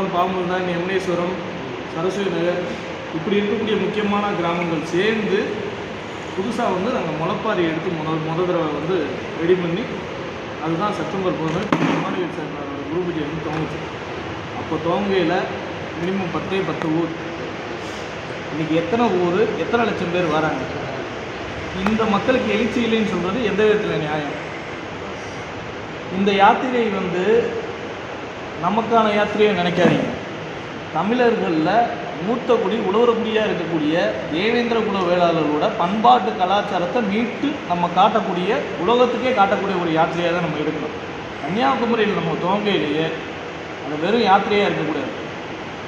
பல்லாவரம் பாம்புதான் யமுனேஸ்வரம் சரஸ்வதி நகர். இப்படி இருக்கக்கூடிய முக்கியமான கிராமங்கள் சேர்ந்து புதுசாக வந்து நாங்கள் முளப்பாரி எடுத்து முதல் முத தடவை வந்து ரெடி பண்ணி அதுதான் செப்டம்பர் பதினொன்று. மாநில சார் குரு பூஜை வந்து துவங்குச்சு. அப்போ துவங்கையில் மினிமம் பத்தே பத்து ஊர். இன்னைக்கு எத்தனை ஊர் எத்தனை லட்சம் பேர் வராங்க? இந்த மக்களுக்கு எழுச்சி இல்லைன்னு சொல்கிறது எந்த விதத்தில் நியாயம்? இந்த யாத்திரை வந்து நமக்கான யாத்திரையை நினைக்காதீங்க. தமிழர்களில் மூத்த குடி உழவரக்குடியாக இருக்கக்கூடிய தேவேந்திர குல வேளாளர்களோட பண்பாட்டு கலாச்சாரத்தை மீட்டு நம்ம காட்டக்கூடிய உலகத்துக்கே காட்டக்கூடிய ஒரு யாத்திரையாக தான் நம்ம எடுக்கணும். கன்னியாகுமரியில் நம்ம துவங்கையிலேயே அது வெறும் யாத்திரையாக இருக்கக்கூடாது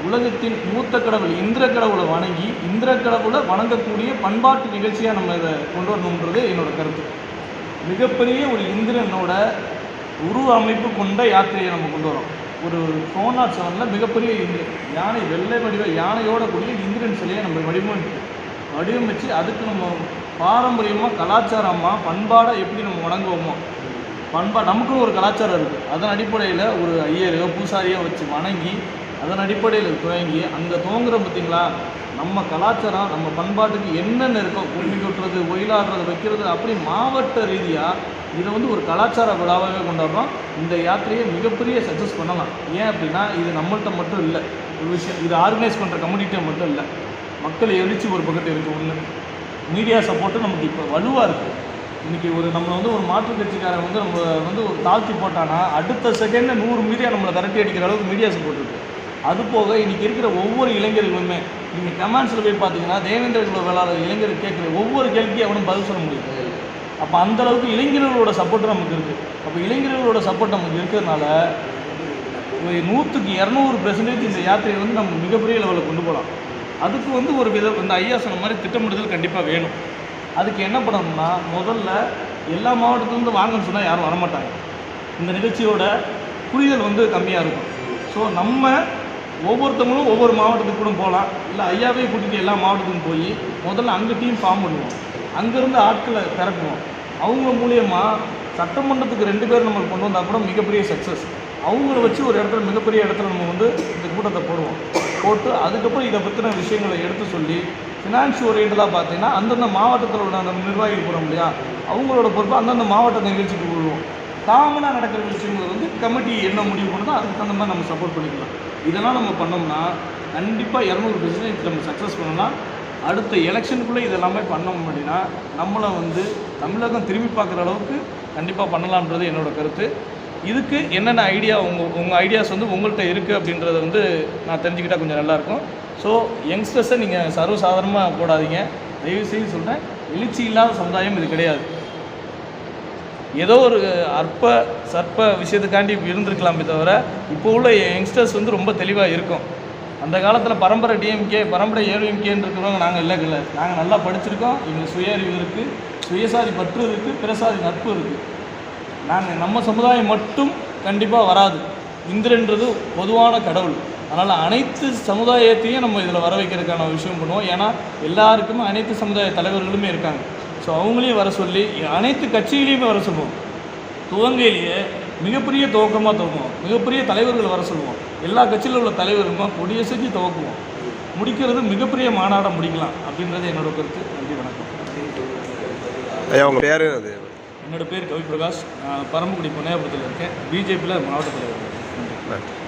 உலகத்தின் மூத்த கடவுள் இந்திர கடவுளை வணங்கி இந்திர கடவுளை வணங்கக்கூடிய பண்பாட்டு நிகழ்ச்சியாக நம்ம இதை கொண்டு வரணுன்றது என்னோட கருத்து. மிகப்பெரிய ஒரு இந்திரனோட உருவ அமைப்பு கொண்ட யாத்திரையை நம்ம கொண்டு வரோம். ஒரு ஃபோன் நாட் செவனில் மிகப்பெரிய இந்திரன் யானை வெள்ளை வடிவ யானையோட கூடிய இந்திரன் சிலையை நம்ம வடிவமைப்பு வடிவமைச்சு அதுக்கு நம்ம பாரம்பரியமாக கலாச்சாரமாக பண்பாடாக எப்படி நம்ம வணங்குவோமோ பண்பா நமக்குன்னு ஒரு கலாச்சாரம் இருக்குது அதன் அடிப்படையில் ஒரு ஐயரையோ பூசாரியோ வச்சு வணங்கி அதன் அடிப்படையில் துவங்கி அங்கே துவங்குறோம் பார்த்தீங்களா நம்ம கலாச்சாரம் நம்ம பண்பாட்டுக்கு என்னென்ன இருக்கோ கும்மி கொட்டுறது ஒயிலாடுறது வைக்கிறது அப்படி மாவட்ட ரீதியாக இதை வந்து ஒரு கலாச்சார விழாவாகவே கொண்டாடுறோம். இந்த யாத்திரையை மிகப்பெரிய சக்ஸஸ் பண்ணலாம். ஏன் அப்படின்னா இது நம்மள்ட்ட மட்டும் இல்லை. ஒரு விஷயம் இது ஆர்கனைஸ் பண்ணுற கம்யூனிட்டியை மட்டும் இல்லை. மக்கள் எழுச்சி ஒரு பக்கத்தில் இருக்குது ஒன்று மீடியா சப்போர்ட்டு நமக்கு இப்போ வலுவாக இருக்குது இன்றைக்கி ஒரு நம்மளை வந்து ஒரு மாற்றுக் கட்சிக்காரன் வந்து நம்ம வந்து ஒரு தாழ்த்தி போட்டானா அடுத்த செகண்டில் நூறு மீடியா நம்மளை விரட்டி அடிக்கிற அளவுக்கு மீடியா சப்போர்ட் இருக்குது அது போக இன்றைக்கி இருக்கிற ஒவ்வொரு இளைஞர்களுமே நீங்கள் கமெண்ட்ஸில் போய் பார்த்தீங்கன்னா தேவேந்திர குல வேளாளர் இளைஞர் கேட்குற ஒவ்வொரு கேள்விக்கும் அவனும் பதில் சொல்ல முடியும் அப்போ அந்தளவுக்கு இளைஞர்களோட சப்போர்ட் நமக்கு இருக்குது அப்போ இளைஞர்களோட சப்போர்ட் நமக்கு இருக்கிறதுனால ஒரு நூற்றுக்கு இரநூறு பெர்சன்டேஜ் இந்த யாத்திரையை வந்து நம்ம மிகப்பெரிய லெவலில் கொண்டு போகலாம். அதுக்கு வந்து ஒரு வித இந்த ஐயா சொன்ன மாதிரி திட்டமிடுதல் கண்டிப்பாக வேணும். அதுக்கு என்ன பண்ணணும்னா முதல்ல எல்லா மாவட்டத்துலேருந்து வாங்கன்னு சொன்னால் யாரும் வரமாட்டாங்க. இந்த நிகழ்ச்சியோட புரிதல் வந்து கம்மியாக இருக்கும். ஸோ நம்ம ஒவ்வொருத்தவங்களும் ஒவ்வொரு மாவட்டத்துக்கு கூட போகலாம். இல்லை ஐயாவே கூட்டிகிட்டு எல்லா மாவட்டத்துக்கும் போய் முதல்ல அங்கே டீம் ஃபார்ம் பண்ணுவோம். அங்கேருந்து ஆட்களை திரட்டுவோம் அவங்க மூலியமாக சட்டமன்றத்துக்கு ரெண்டு பேர் நம்ம கொண்டு வந்தால் கூட மிகப்பெரிய சக்ஸஸ் அவங்கள வச்சு ஒரு இடத்துல மிகப்பெரிய இடத்துல நம்ம வந்து இந்த கூட்டத்தை போடுவோம். போட்டு அதுக்கப்புறம் இதை பற்றின விஷயங்களை எடுத்து சொல்லி ஃபினான்ஸ் ஓரியன்டாக பார்த்தீங்கன்னா அந்தந்த மாவட்டத்தில் உள்ள அந்த நிர்வாகிகள் போகிறோம் இல்லையா? அவங்களோட பொறுப்பு அந்தந்த மாவட்ட நிகழ்ச்சிக்கு விடுவோம். காமனாக நடக்கிற விஷயங்கள் வந்து கமிட்டி என்ன முடிவு பண்ணுதோ அதுக்கு தகுந்த மாதிரி நம்ம சப்போர்ட் பண்ணிக்கலாம். இதெல்லாம் நம்ம பண்ணோம்னா கண்டிப்பாக இரநூறு பெர்சன்டேஜ் நம்ம சக்ஸஸ் பண்ணலாம் அடுத்த எலெக்ஷனுக்குள்ளே இதெல்லாமே பண்ணோம் அப்படின்னா நம்மளை வந்து தமிழகம் திரும்பி பார்க்குற அளவுக்கு கண்டிப்பாக பண்ணலான்றது என்னோட கருத்து. இதுக்கு என்னென்ன ஐடியா உங்கள் உங்கள் ஐடியாஸ் வந்து உங்கள்கிட்ட இருக்குது அப்படின்றத வந்து நான் தெரிஞ்சுக்கிட்டால் கொஞ்சம் நல்லாயிருக்கும் ஸோ யங்ஸ்டர்ஸை நீங்கள் சர்வசாதாரணமாக போடாதீங்க. தயவுசெய்து சொல்கிறேன் எழுச்சி இல்லாத சமுதாயம் இது கிடையாது. ஏதோ ஒரு அற்ப சற்ப விஷயத்துக்காண்டி இருந்திருக்கலாமே தவிர இப்போ உள்ள யங்ஸ்டர்ஸ் வந்து ரொம்ப தெளிவாக இருக்கும். அந்த காலத்தில் பரம்பரை டிஎம்கே பரம்பரை ஏழுஎம்கேன்னு இருக்கிறவங்க நாங்கள் இல்லை இல்லை நாங்கள் நல்லா படிச்சிருக்கோம். எங்களுக்கு சுய அறிவு இருக்குது சுயசாதி பற்று இருக்குது பிறசாதி நட்பு இருக்குது நாங்கள் நம்ம சமுதாயம் மட்டும் கண்டிப்பாக வராது. இந்திரன்றது பொதுவான கடவுள். அதனால் அனைத்து சமுதாயத்தையும் நம்ம இதில் வர வைக்கிறதுக்கான விஷயம் பண்ணுவோம். ஏன்னா எல்லாருக்குமே அனைத்து சமுதாய தலைவர்களுமே இருக்காங்க. ஸோ அவங்களையும் வர சொல்லி அனைத்து கட்சிகளையுமே வர சொல்லுவோம். துவங்கையிலேயே மிகப்பெரிய துவக்கமாக துவங்குவோம். மிகப்பெரிய தலைவர்கள் வர சொல்லுவோம். எல்லா கட்சியில் உள்ள தலைவருமா கொடியசைச்சு துவக்குவோம். முடிக்கிறது மிகப்பெரிய மாநாடம் முடிக்கலாம் அப்படின்றது என்னோட கருத்து. நன்றி வணக்கம். உங்கள் பேர் அது என்னோட பேர் கவி பிரகாஷ் நான் பரமக்குடி பொன்னையாபுரத்தில் இருக்கேன். பிஜேபியில் மாவட்ட தலைவர். நன்றி.